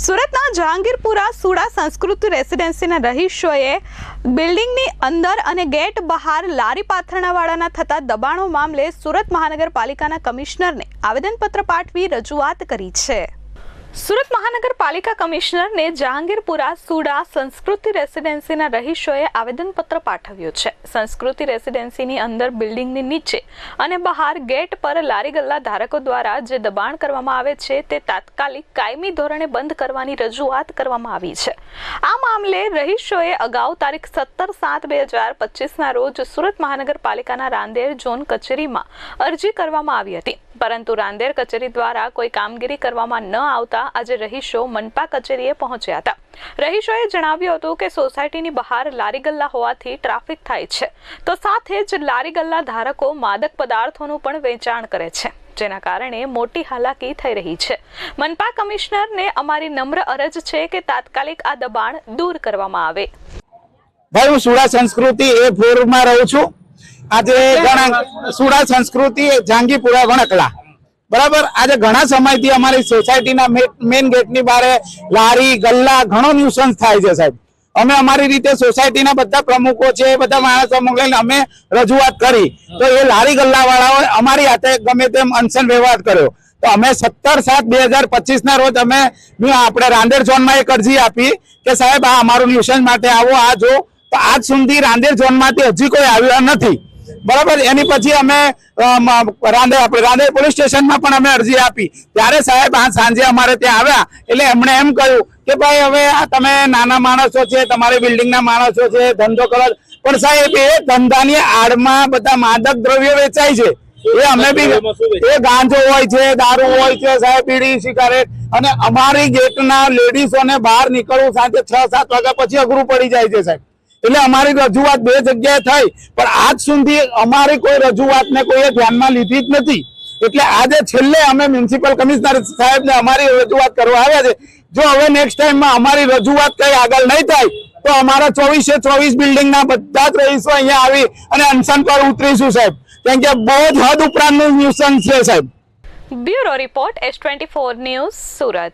સુરતના જહાંગીરપુરા સુડા સંસ્કૃત રેસિડેન્સીના રહીશોએ બિલ્ડિંગની અંદર અને ગેટ બહાર લારી પાથરણાવાળાના થતા દબાણો મામલે સુરત મહાનગરપાલિકાના કમિશનરને આવેદનપત્ર પાઠવી રજૂઆત કરી છે. સુરત મહાનગરપાલિકા કમિશનરને જહાંગીરપુરા સુડા સંસ્કૃતિ રેસિડેન્સીના રહીશોએ આવેદનપત્ર પાઠવ્યું છે. સંસ્કૃતિ રેસિડેન્સીની અંદર બિલ્ડિંગની નીચે અને બહાર ગેટ પર લારી ગલ્લા ધારકો દ્વારા જે દબાણ કરવામાં આવે છે તે તાત્કાલિક કાયમી ધોરણે બંધ કરવાની રજૂઆત કરવામાં આવી છે. આ મામલે રહીશોએ અગાઉ તારીખ સત્તર સાત બે હજાર પચીસના રોજ સુરત મહાનગરપાલિકાના રાંદેર ઝોન કચેરીમાં અરજી કરવામાં આવી હતી. પરંતુ રાંદેર કચેરી દ્વારા કોઈ કામગીરી કરવામાં ન આવતા આજે રહીશો મનપા કચેરીએ પહોંચ્યા હતા. રહીશોએ જણાવ્યું હતું કે સોસાયટીની બહાર લારી ગલ્લા હોવાથી ટ્રાફિક થાય છે. તો સાથે જ લારી ગલ્લા ધારકો માદક પદાર્થોનું પણ વેચાણ કરે છે, જેના કારણે મોટી હાલાકી થઈ રહી છે. મનપા કમિશનરને અમારી નમ્ર અરજ છે કે તાત્કાલિક આ દબાણ દૂર કરવામાં આવે. ભાઈ, હું સુડા સંસ્કૃતિ એ ફોરમાં રહું છું. આજે ઘણા સુડા સંસ્કૃતિ જાંગીપુરા વણકલા. બરાબર? આજે ઘણા સમયથી અમારી સોસાયટીના મેઇન ગેટની બારે લારી ગલ્લા ઘણો ન્યુસન્સ થાય છે સાહેબ. અમે અમારી રીતે સોસાયટીના બધા પ્રમુખો છે બધા માણસો મોકલીને અમે રજૂઆત કરી. તો એ લારી ગલ્લા વાળાઓએ અમારી હાથે ગમે તેમ અનશન વ્યવહાર કર્યો. તો અમે સત્તર સાત બે હજાર પચીસ ના રોજ અમે આપણે રાંદેર ઝોનમાં એક અરજી આપી કે સાહેબ આ અમારું ન્યુસન્સ માટે આવો આ જો. તો આજ સુધી રાંદેર ઝોનમાંથી હજી કોઈ આવ્યા નથી. બરાબર? એની પછી અમે રાંધે રાંદેર પોલીસ સ્ટેશનમાં પણ અમે અરજી આપી. ત્યારે સાહેબ આ સાંજે અમારે ત્યાં આવ્યા. એટલે એમણે એમ કહ્યું કે ભાઈ, હવે આ તમે નાના માણસો છે, તમારી બિલ્ડિંગના માણસો છે, ધંધો કરો. પણ સાહેબ, એ ધંધાની આડમાં બધા માદક દ્રવ્યો વેચાય છે. એ અમે બી, એ ગાંજો હોય છે, દારૂ હોય છે, સાહેબ બીડી સિગારેટ. અને અમારી ગેટના લેડીઝોને બહાર નીકળવું સાંજે છ, સાત વાગ્યા પછી અઘરું પડી જાય છે, સાહેબ. એટલે અમારી રજૂઆત બે જગ્યાએ થઈ, પણ આજ સુધી અમારી કોઈ રજૂઆતને કોઈએ ધ્યાનમાં લીધી જ નથી. એટલે આજે છેલ્લે અમે મ્યુનિસિપલ કમિશનર સાહેબને અમારી રજૂઆત કરવા આવ્યા છે. જો હવે નેક્સ્ટ ટાઈમમાં અમારી રજૂઆત કઈ આગળ નહીં થાય, તો અમારા ચોવીસે ચોવીસ બિલ્ડિંગના બધા જ રહીશો અહીંયા આવી અને અનશન પર ઉતરીશું સાહેબ. કેમ કે બહુ જ હદ ઉપરાંતનું ન્યુસન્સ છે સાહેબ. Bureau report S twenty four news Surat.